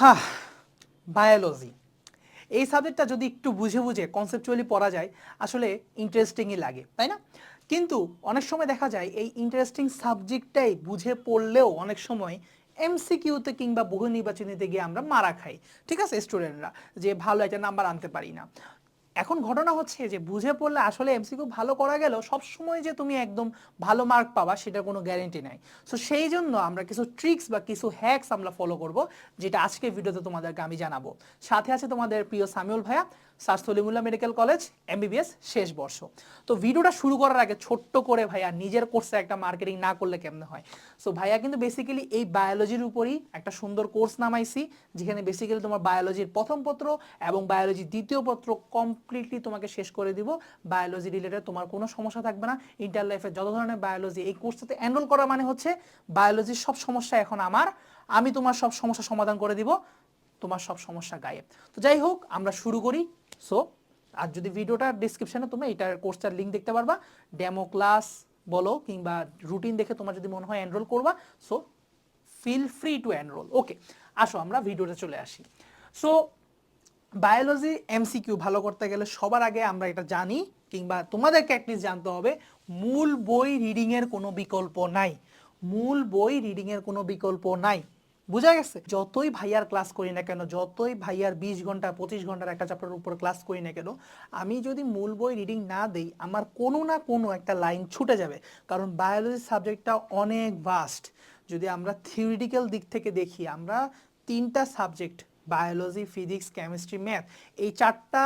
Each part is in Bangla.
হ্যাঁ বায়োলজি এই সাবজেক্টটা যদি একটু বুঝে বুঝে কনসেপচুয়ালি পড়া যায়, আসলে ইন্টারেস্টিংই লাগে, তাই না? কিন্তু অনেক সময় দেখা যায় এই ইন্টারেস্টিং সাবজেক্টটাই বুঝে পড়লেও অনেক সময় এমসিকিউতে কিংবা বহু নির্বাচনীতে গিয়ে আমরা মারা খাই, ঠিক আছে স্টুডেন্টরা যে ভালো একটা নাম্বার আনতে পারি না। এখন ঘটনা হচ্ছে যে বুঝে পড়লে আসলে এমসিকিউ ভালো করা গেলেও সবসময় যে তুমি একদম ভালো মার্ক পাবা সেটার কোনো গ্যারেন্টি নাই। সো সেই জন্য আমরা কিছু ট্রিক্স বা কিছু হ্যাকস আমরা ফলো করব, যেটা আজকে ভিডিওতে তোমাদেরকে আমি জানাব। সাথে আছে তোমাদের প্রিয় সামিউল ভাইয়া, স্যার মেডিকেল কলেজ এমবিবিএস শেষ বর্ষ। তো ভিডিওটা শুরু করার আগে ছোট্ট করে ভাইয়া নিজের কোর্সে একটা মার্কেটিং না করলে কেমনে হয়? সো ভাইয়া কিন্তু বেসিক্যালি এই বায়োলজির উপরই একটা সুন্দর কোর্স নামাইছি, যেখানে বেসিক্যালি তোমার বায়োলজির প্রথম পত্র এবং বায়োলজির দ্বিতীয় পত্র কমপ্লিটলি তোমাকে শেষ করে দিব। বায়োলজি রিলেটেড তোমার কোনো সমস্যা থাকবে না। ইন্টার লাইফের যত ধরনের বায়োলজি এই কোর্সটাতে এনরোল করা মানে হচ্ছে বায়োলজির সব সমস্যা এখন আমার। আমি তোমার সব সমস্যা সমাধান করে দিব। তোমার সব সমস্যা গায়েব। তো যাই হোক, আমরা শুরু করি। সো আর যদি ভিডিওটার ডিসক্রিপশনে তুমি এটার কোর্সটার লিঙ্ক দেখতে পারবা ডেমো ক্লাস বলো কিংবা রুটিন দেখে তোমার যদি মনে হয় এনরোল করবা so feel free to enrol okay আসো আমরা ভিডিওতে চলে আসি। সো বায়োলজি এমসিকিউ ভালো করতে গেলে সবার আগে আমরা এটা জানি কিংবা তোমাদেরকে অ্যাটলিস্ট জানতে হবে, মূল বই রিডিংয়ের কোনো বিকল্প নাই। মূল বই রিডিংয়ের কোনো বিকল্প নাই। বুঝা গেছে? যতই ভাইয়ার ক্লাস করি না কেন, যতই ভাইয়ার বিশ ঘণ্টা, পঁচিশ ঘণ্টার একটা চ্যাপ্টারের উপর ক্লাস করি না কেন, আমি যদি মূল বই রিডিং না দেই, আমার কোনো না কোনো একটা লাইন ছুটে যাবে। কারণ বায়োলজি সাবজেক্টটা অনেক ভাস্ট যদি আমরা থিওরিটিক্যাল দিক থেকে দেখি, আমরা তিনটা subject biology physics chemistry math এই চারটা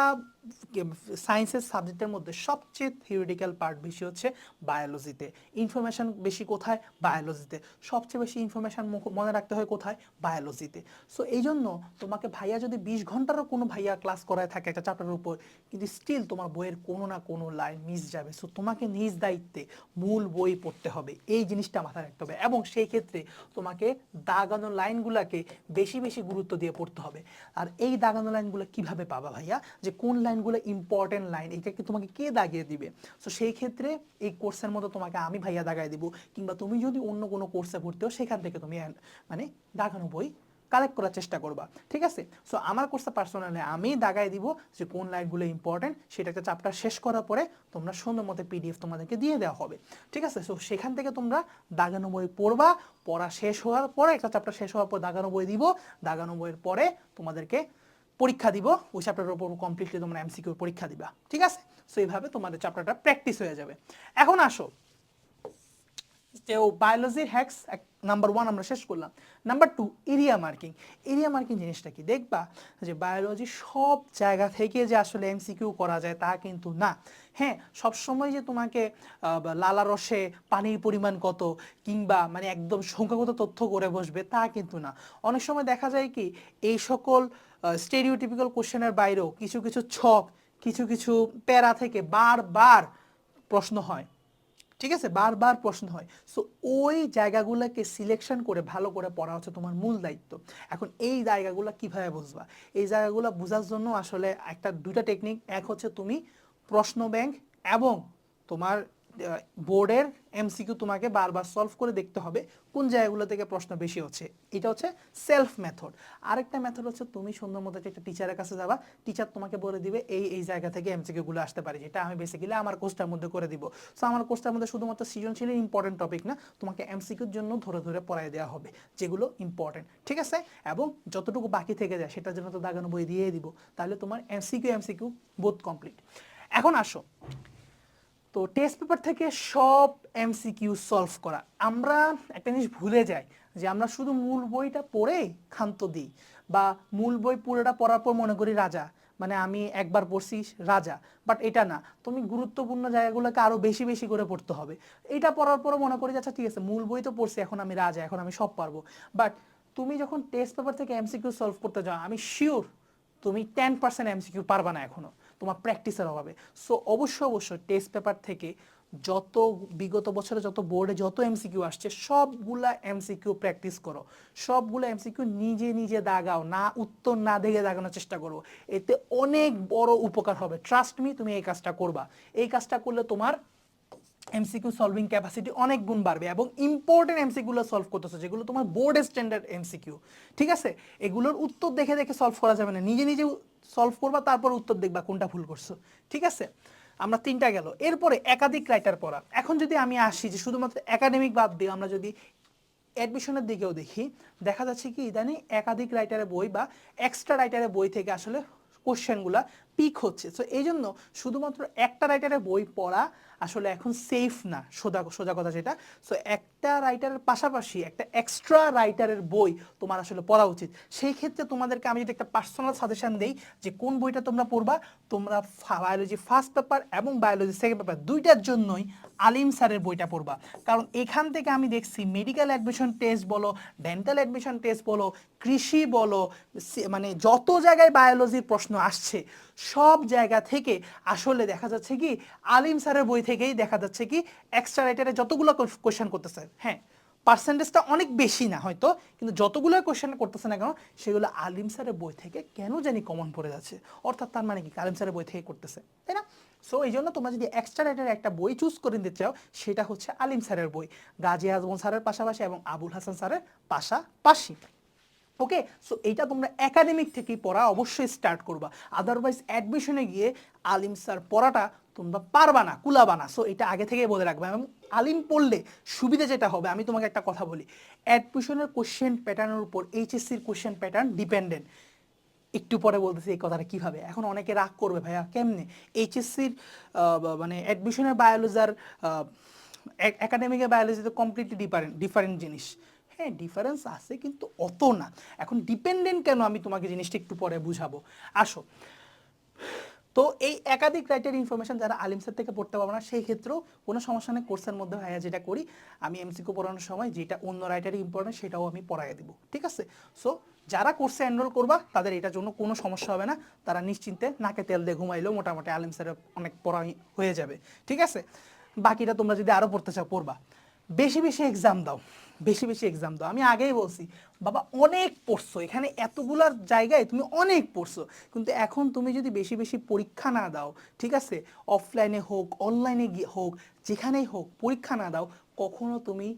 সায়েন্সের সাবজেক্টের মধ্যে সবচেয়ে থিওরিটিক্যাল পার্ট বেশি হচ্ছে বায়োলজিতে ইনফরমেশন বেশি কোথায়? বায়োলজিতে সবচেয়ে বেশি ইনফরমেশন মনে রাখতে হয় কোথায়? বায়োলজিতে সো এই জন্য তোমাকে ভাইয়া যদি বিশ ঘন্টারও কোনো ভাইয়া ক্লাস করায় থাকে একটা চ্যাপ্টারের উপর, কিন্তু স্টিল তোমার বইয়ের কোনো না কোনো লাইন মিস যাবে। সো তোমাকে নিজ দায়িত্বে মূল বই পড়তে হবে। এই জিনিসটা মাথায় রাখতে হবে। এবং সেই ক্ষেত্রে তোমাকে দাগানো লাইনগুলোকে বেশি বেশি গুরুত্ব দিয়ে পড়তে হবে। আর এই দাগানো লাইনগুলো কীভাবে পাবা ভাইয়া? যে কোন লাইনগুলো ইম্পর্টেন্ট লাইন এটাকে তোমাকে কে দাগিয়ে দিবে? সো সেই ক্ষেত্রে এই কোর্সের মতো তোমাকে আমি ভাইয়া দাগাই দিব। কিংবা তুমি যদি অন্য কোনো কোর্সে ভর্তি হও, সেখান থেকে তুমি মানে দাগানো বই কালেক্ট করার চেষ্টা করবা। ঠিক আছে? সো আমার কোর্সে পার্সোনালি আমি দাগাই দিব যে কোন লাইনগুলো ইম্পর্টেন্ট সেটা একটা চ্যাপ্টার শেষ করার পরে তোমরা সুন্দর মতো পিডিএফ তোমাদেরকে দিয়ে দেওয়া হবে। ঠিক আছে? সো সেখান থেকে তোমরা দাগানো বই পড়বা, পড়া শেষ হওয়ার পরে একটা চ্যাপ্টার শেষ হওয়ার পর দাগানো বই দিব। দাগানো বইয়ের পরে তোমাদেরকে পরীক্ষা দিব, ওই চ্যাপ্টারের উপর কমপ্লিটলি তোমরা এমসিকিউ পরীক্ষা দিবা, ঠিক আছে? সো এইভাবে তোমাদের চ্যাপ্টারটা প্র্যাকটিস হয়ে যাবে। এখন আসো। যে বায়োলজির হ্যাক্স এক নাম্বার ওয়ান আমরা শেষ করলাম। Number two area marking area marking জিনিসটা কি? দেখবা যে বায়োলজি সব জায়গা থেকে যে আসলে এমসিকিউ করা যায় তা কিন্তু না। হ্যাঁ সবসময় যে তোমাকে লালা রসে পানির পরিমাণ কত কিংবা মানে একদম সংখ্যাগত তথ্য করে বসবে তা কিন্তু না। অনেক সময় দেখা যায় কি, এই সকল স্টেরিওটিপিক্যাল কোশ্চেনের বাইরেও কিছু কিছু ছক, কিছু কিছু প্যারা থেকে বারবার প্রশ্ন হয়। ঠিক আছে? বারবার প্রশ্ন হয়। সো ওই জায়গাগুলোকে সিলেকশন করে ভালো করে পড়া হচ্ছে তোমার মূল দায়িত্ব। এখন এই জায়গাগুলো কীভাবে বুঝবা? এই জায়গাগুলো বোঝার জন্য আসলে একটা দুইটা টেকনিক এক হচ্ছে তুমি প্রশ্ন ব্যাংক এবং তোমার বোর্ডের এমসিকিউ তোমাকে বারবার সলভ করে দেখতে হবে কোন জায়গাগুলো থেকে প্রশ্ন বেশি হচ্ছে। এটা হচ্ছে সেলফ মেথড আরেকটা মেথড হচ্ছে তুমি সুন্দর মতো একটা টিচারের কাছে যাবা টিচার তোমাকে বলে দিবে, এই এই জায়গা থেকে এমসিকিউ গুলো আসতে পারে, যেটা আমি বেসিক্যালি আমার কোর্সটার মধ্যে করে দিব। সো আমার কোর্সটার মধ্যে শুধুমাত্র সৃজনশীল ইম্পর্টেন্ট টপিক না, তোমাকে এমসিকিউর জন্য ধরে ধরে পড়াই দেওয়া হবে, যেগুলো ইম্পর্টেন্ট ঠিক আছে? এবং যতটুকু বাকি থেকে যায়, সেটার জন্য তো দাগানো বই দিয়ে দিব। তাহলে তোমার এমসিকিউ এমসিকিউ বোধ কমপ্লিট এখন আসো। তো টেস্ট পেপার থেকে সব এমসিকিউ সলভ করা। আমরা একটা জিনিস ভুলে যাই যে আমরা শুধু মূল বইটা পড়ে ক্ষান্ত দিই বা মূল বই পুরোটা পড়ার পর মনে করি রাজা মানে আমি একবার পড়ছি রাজা বাট এটা না। তুমি গুরুত্বপূর্ণ জায়গাগুলোকে আরও বেশি বেশি করে পড়তে হবে। এটা পড়ার পরও মনে করি আচ্ছা ঠিক আছে, মূল বই তো পড়ছি, এখন আমি রাজা, এখন আমি সব পারব। বাট তুমি যখন টেস্ট পেপার থেকে এমসিকিউ সলভ করতে যাও, আমি শিওর তুমি টেন পার্সেন্ট এমসিকিউ পারবা না এখনও। তোমার প্র্যাকটিসের অভাবে। সো অবশ্যই অবশ্যই টেস্ট পেপার থেকে যত বিগত বছরে যত বোর্ডে যত এমসিকিউ আসছে, সবগুলা এমসিকিউ প্র্যাকটিস করো। সবগুলো এমসিকিউ নিজে নিজে দাগাও, না উত্তর না দেখে দাগানোর চেষ্টা করো। এতে অনেক বড় উপকার হবে। ট্রাস্ট মি তুমি এই কাজটা করবা। এই কাজটা করলে তোমার এমসিকিউ সলভিং ক্যাপাসিটি অনেক গুণ বাড়বে এবং ইম্পর্টেন্ট এমসিকিউগুলো সলভ করতেছে, যেগুলো তোমার বোর্ড স্ট্যান্ডার্ড এমসিকিউ ঠিক আছে? এগুলোর উত্তর দেখে দেখে সলভ করা যাবে না। নিজে নিজে সলভ করবা, তারপর উত্তর দেখবা কোনটা ভুল করছ। ঠিক আছে? আমরা তিনটা গেল। এরপরে একাধিক রাইটার পড়া। এখন যদি আমি আসি যে শুধুমাত্র একাডেমিক বাদ দিয়ে আমরা যদি অ্যাডমিশনের দিকেও দেখি, দেখা যাচ্ছে কি ইদানিং একাধিক রাইটারের বই বা এক্সট্রা রাইটারের বই থেকে আসলে কোশ্চেনগুলা পিক হচ্ছে। সো এই জন্য শুধুমাত্র একটা রাইটারের বই পড়া আসলে এখন সেফ না, সোজা সোজা কথা যেটা। সো একটা রাইটারের পাশাপাশি একটা এক্সট্রা রাইটারের বই তোমার আসলে পড়া উচিত। সেই ক্ষেত্রে তোমাদেরকে আমি যদি একটা পার্সোনাল সাজেশন দিই যে কোন বইটা তোমরা পড়বা, তোমরা বায়োলজি ফার্স্ট পেপার এবং বায়োলজি সেকেন্ড পেপার দুইটার জন্যই আলিম স্যারের বইটা পড়বা। কারণ এখান থেকে আমি দেখছি মেডিকেল অ্যাডমিশন টেস্ট বলো ডেন্টাল অ্যাডমিশন টেস্ট বলো, কৃষি বলো মানে যত জায়গায় বায়োলজির প্রশ্ন আসছে সব জায়গা থেকে আসলে দেখা যাচ্ছে কি, আলিম স্যারের বই থেকেই দেখা যাচ্ছে কি এক্সট্রা রাইটারে যতগুলো কোশ্চেন করতেছে। হ্যাঁ পার্সেন্টেজটা অনেক বেশি না হয়তো, কিন্তু যতগুলো কোশ্চেন করতেছে না কেন, সেগুলো আলিম স্যারের বই থেকে কেন জানি কমন পড়ে যাচ্ছে। অর্থাৎ তার মানে কি, আলিম স্যারের বই থেকে করতেছে, তাই না? সো এই জন্য তোমরা যদি এক্সট্রা রাইটার একটা বই চুজ করে নিতে চাও, সেটা হচ্ছে আলিম স্যারের বই। গাজী আজমল স্যারের পাশাপাশি এবং আবুল হাসান স্যারের পাশাপাশি। ওকে সো এইটা তোমরা একাডেমিক থেকেই পড়া অবশ্যই স্টার্ট করবা। আদারওয়াইজ অ্যাডমিশনে গিয়ে আলিম স্যার পড়াটা তোমরা পারবা না, কুলাবা না। সো এটা আগে থেকেই বলে রাখবে। এবং আলিম পড়লে সুবিধা যেটা হবে, আমি তোমাকে একটা কথা বলি। অ্যাডমিশনের কোশ্চেন প্যাটার্নের উপর এইচএসসির কোশ্চেন প্যাটার্ন ডিপেন্ডেন্ট একটু পরে বলতেছি এই কথাটা কীভাবে? এখন অনেকে রাগ করবে, ভাইয়া, কেমনে? এইচএসসির মানে অ্যাডমিশনের বায়োলজার একাডেমিকের বায়োলজি তো কমপ্লিটলি ডিফারেন্ট ডিফারেন্ট জিনিস। হ্যাঁ ডিফারেন্স আছে কিন্তু অত না। এখন ডিপেন্ডেন্ট কেন আমি তোমাকে জিনিসটা একটু পরে বুঝাবো? আসো। তো এই একাধিক রাইটের ইনফরমেশন যারা আলিম স্যার থেকে পড়তে পারব না, সেই ক্ষেত্রেও কোনো সমস্যা নেই কোর্সের মধ্যে ভাইয়া যেটা করি, আমি এমসিকিউ পড়ানোর সময় যেটা অন্য রাইটারই ইম্পর্টেন্ট সেটাও আমি পড়াই দিব। ঠিক আছে? সো যারা কোর্সে এনরোল করবা, তাদের এটার জন্য কোনো সমস্যা হবে না। তারা নিশ্চিন্তে নাকে তেল দিয়ে ঘুমাইলেও মোটামুটি আলিম স্যারের অনেক পড়া হয়ে যাবে। ঠিক আছে? বাকিটা তোমরা যদি আরও পড়তে চাও, পড়বা। বেশি বেশি এক্সাম দাও। বেশি বেশি এক্সাম দাও। আমি আগেই বলছি, বাবা অনেক পড়ছো, এখানে এতগুলার জায়গায় তুমি অনেক পড়ছো, কিন্তু এখন তুমি যদি বেশি বেশি পরীক্ষা না দাও, ঠিক আছে? অফলাইনে হোক অনলাইনে হোক, যেখানেই হোক, পরীক্ষা না দাও, কখনো তুমি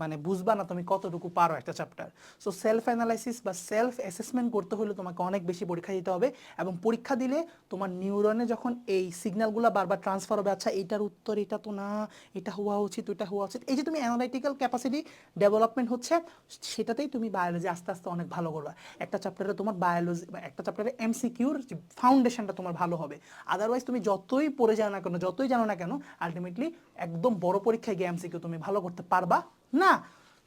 মানে বুঝবা না তুমি কতটুকু পারো একটা চ্যাপ্টার সো সেলফ অ্যানালাইসিস বা সেলফ অ্যাসেসমেন্ট করতে হলে তোমাকে অনেক বেশি পরীক্ষা দিতে হবে এবং পরীক্ষা দিলে তোমার নিউরনে যখন এই সিগন্যালগুলো বারবার ট্রান্সফার হবে আচ্ছা এটার উত্তর, এটা তো না, এটা হওয়া উচিত ওইটা হওয়া উচিত, এই যে তুমি অ্যানালাইটিক্যাল ক্যাপাসিটি ডেভেলপমেন্ট হচ্ছে, সেটাতেই তুমি বায়োলজি আস্তে আস্তে অনেক ভালো করবা। একটা চ্যাপ্টারে তোমার বায়োলজি একটা চ্যাপ্টারে এমসিকিউর ফাউন্ডেশনটা তোমার ভালো হবে। আদারওয়াইজ তুমি যতই পড়ে যাও না কেন, যতই জানো না কেন আলটিমেটলি একদম বড় পরীক্ষায় গিয়ে এমসিকিউ তুমি ভালো করতে পারবা। না,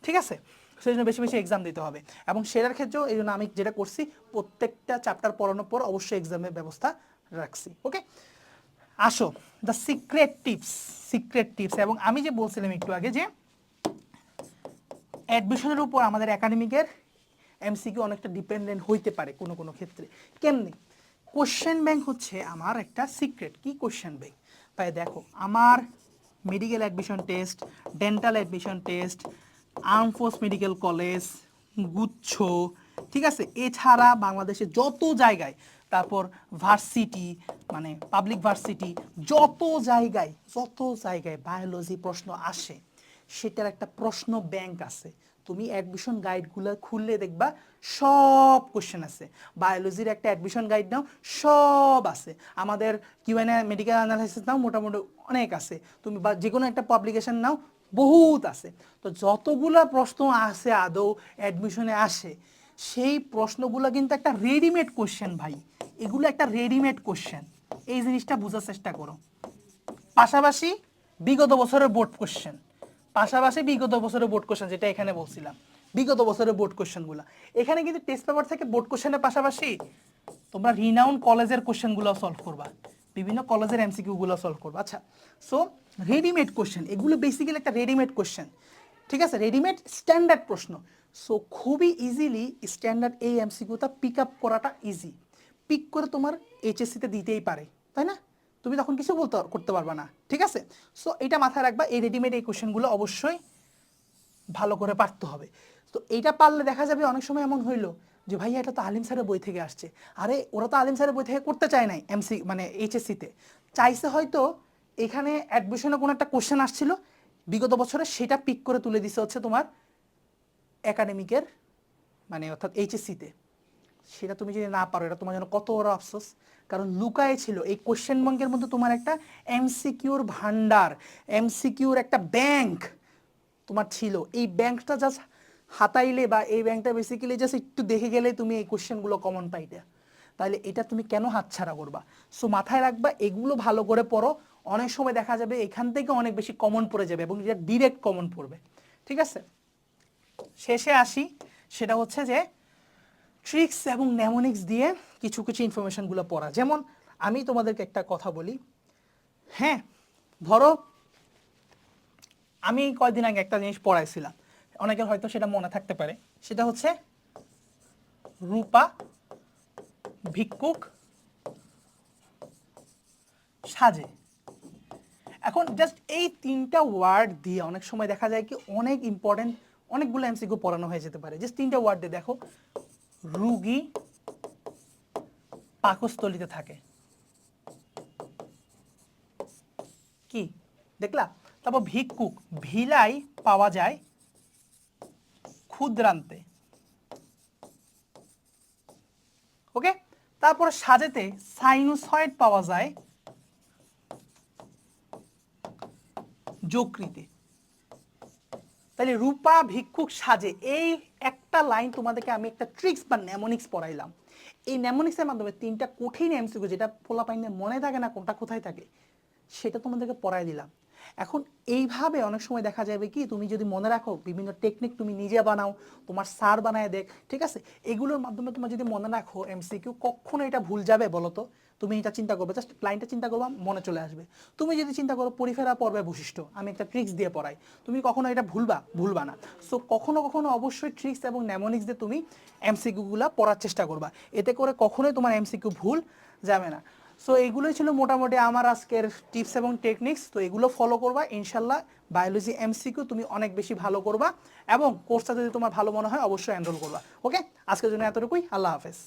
ঠিক আছে? সেই জন্য বেশি বেশি এক্সাম দিতে হবে। এবং সেটার ক্ষেত্রেও এই জন্য আমি যেটা করছি, প্রত্যেকটা চ্যাপ্টার পড়ানোর পর অবশ্যই এক্সামের ব্যবস্থা রাখছি ওকে আসো the secret tips secret tips এবং আমি যে বলছিলাম একটু আগে যে অ্যাডমিশনের উপর আমাদের একাডেমিকের এমসিকিউ অনেকটা ডিপেন্ডেন্ট হইতে পারে কোনো কোনো ক্ষেত্রে। কেমনি? কোশ্চেন ব্যাংক হচ্ছে আমার একটা সিক্রেট কি কোশ্চেন ব্যাংক তাই দেখো, আমার medical admission test dental admission test armed forces medical college গুচ্ছ, ঠিক আছে? এছাড়া বাংলাদেশে যত জায়গায়, তারপর ভার্সিটি মানে পাবলিক ভার্সিটি যত জায়গায় যত জায়গায় বায়োলজি প্রশ্ন আসে, সেটার একটা প্রশ্ন ব্যাংক আছে। তুমি অ্যাডমিশন গাইডগুলো খুললে দেখবা সব কোশ্চেন আছে। বায়োলজির একটা অ্যাডমিশন গাইড নাও, সব আছে। আমাদের কিউএনএ মেডিকেল অ্যানালাইসিস নাও মোটামুটি অনেক আছে। তুমি বা যে কোনো একটা পাবলিকেশন নাও, বহুত আছে। তো যতগুলা প্রশ্ন আছে আদৌ অ্যাডমিশনে আসে, সেই প্রশ্নগুলো কিন্তু একটা রেডিমেড কোশ্চেন ভাই। এগুলো একটা রেডিমেড কোশ্চেন এই জিনিসটা বোঝার চেষ্টা করো। পাশাপাশি বিগত বছরের বোর্ড কোশ্চেন পাশাপাশি বিগত বছরের বোর্ড কোশ্চেন যেটা এখানে বলছিলাম। বিগত বছরের বোর্ড কোশ্চেনগুলো এখানে কিন্তু টেস্ট পেপার থেকে বোর্ড কোশ্চেনের পাশাপাশি তোমরা রিনাউন কলেজের কোশ্চেনগুলো সলভ করবা। বিভিন্ন কলেজের এমসিকিউগুলো সলভ করবা। আচ্ছা সো রেডিমেড কোশ্চেন এগুলো বেসিক্যালি একটা রেডিমেড কোশ্চেন ঠিক আছে? রেডিমেড স্ট্যান্ডার্ড প্রশ্ন। সো খুবই ইজিলি স্ট্যান্ডার্ড এই এমসিকিউটা পিক আপ করাটা ইজি পিক করে তোমার এইচএসসিতে দিতেই পারে। তাই না? তুমি তখন কিছু বলতে করতে পারবে না, ঠিক আছে? সো এটা মাথায় রাখবা, এই রেডিমেড এই কোশ্চেনগুলো অবশ্যই ভালো করে পারতে হবে। তো এইটা পারলে দেখা যাবে অনেক সময় এমন হইল যে, ভাইয়া, এটা তো আলিম স্যারের বই থেকে আসছে। আরে, ওরা তো আলিম স্যারের বই থেকে করতে চায় নাই এমসি মানে এইচএসসিতে চাইছে হয়তো এখানে অ্যাডমিশনে কোনো একটা কোশ্চেন আসছিল, বিগত বছরে সেটা পিক করে তুলে দিছে হচ্ছে তোমার একাডেমিকের মানে অর্থাৎ এইচএসসিতে সেটা তুমি যদি না পারো, এটা তোমার জন্য কত বড় আফসোস। কারণ লুকায় ছিল, এই কোশ্চেন ব্যাংকের মধ্যে তোমার একটা এমসিকিউর ভান্ডার এমসিকিউর একটা ব্যাংক তোমার ছিল। এই ব্যাংকটা জাস্ট হাতাইলে বা এই ব্যাংকটা বেসিক্যালি জাস্ট একটু দেখে গেলে তুমি এই কোশ্চেনগুলো কমন পাইতে। তাহলে এটা তুমি কেন হাতছাড়া করবা? সো মাথায় রাখবা, এগুলো ভালো করে পড়ো। অনেক সময় দেখা যাবে এখান থেকে অনেক বেশি কমন পড়ে যাবে এবং এটা ডিরেক্ট কমন পড়বে। ঠিক আছে? শেষে আসি। সেটা হচ্ছে যে ট্রিক্স এবং নেমোনিক্স দিয়ে কিছু কিছু ইনফরমেশনগুলো পড়া। যেমন আমি তোমাদেরকে একটা কথা বলি। হ্যাঁ ধরো আমি কয়েকদিন আগে একটা জিনিস পড়াইছিলাম। অনেকের হয়তো সেটা মনে থাকতে পারে। সেটা হচ্ছে রূপা ভিক্ষুক সাজে। এখন জাস্ট এই তিনটা ওয়ার্ড দিয়ে অনেক সময় দেখা যায় কি অনেক ইম্পর্টেন্ট অনেকগুলো এমসিকিউ পড়ানো হয়ে যেতে পারে। জাস্ট তিনটা ওয়ার্ড দিয়ে দেখো। রুগী পাকস্থলিতে থাকে। কি? দেখলা তারপর ভিক্ষুক, ভিলাই পাওয়া যায় ক্ষুদ্রান্তে। ওকে? তারপর সাজেতে সাইনোসয়েড পাওয়া যায় যকৃতে। তাহলে রূপা ভিক্ষুক সাজে, এই একটা লাইন তোমাদেরকে আমি একটা ট্রিক্স বা নেমোনিক্স পড়াইলাম। এই নেমোনিক্সের মাধ্যমে তিনটা কঠিন এমসিকিউ যেটা পোলা পাইনে মনে থাকে না, কোনটা কোথায় থাকে, সেটা তোমাদেরকে পড়াই দিলাম। এখন এইভাবে অনেক সময় দেখা যাবে কি, তুমি যদি মনে রাখো বিভিন্ন টেকনিক তুমি নিজে বানাও, তোমার সার বানায় দেখ, ঠিক আছে? এগুলোর মাধ্যমে তোমার যদি মনে রাখো এমসিকিউ কখনো এটা ভুল যাবে বলো তো তুমি এটা চিন্তা করবে জাস্ট লাইনটা চিন্তা করবা, মনে চলে আসবে। তুমি যদি চিন্তা করো পরিফেরা পর্বে বৈশিষ্ট্য, আমি একটা ট্রিক্স দিয়ে পড়াই, তুমি কখনো এটা ভুলবা? ভুলবা না। সো কখনো কখনো অবশ্যই ট্রিক্স এবং নেমোনিক্স দিয়ে তুমি এমসিকিউগুলো পড়ার চেষ্টা করবা। এতে করে কখনোই তোমার এমসিকিউ ভুল যাবে না। সো এইগুলোই ছিল মোটামুটি আমার আজকের টিপস এবং টেকনিক্স তো এগুলো ফলো করবা, ইনশাল্লাহ বায়োলজি এমসিকিউ তুমি অনেক বেশি ভালো করবা এবং কোর্সটা যদি তোমার ভালো মনে হয়, অবশ্যই এনরোল করবা। ওকে আজকের জন্য এতটুকুই। আল্লাহ হাফেজ।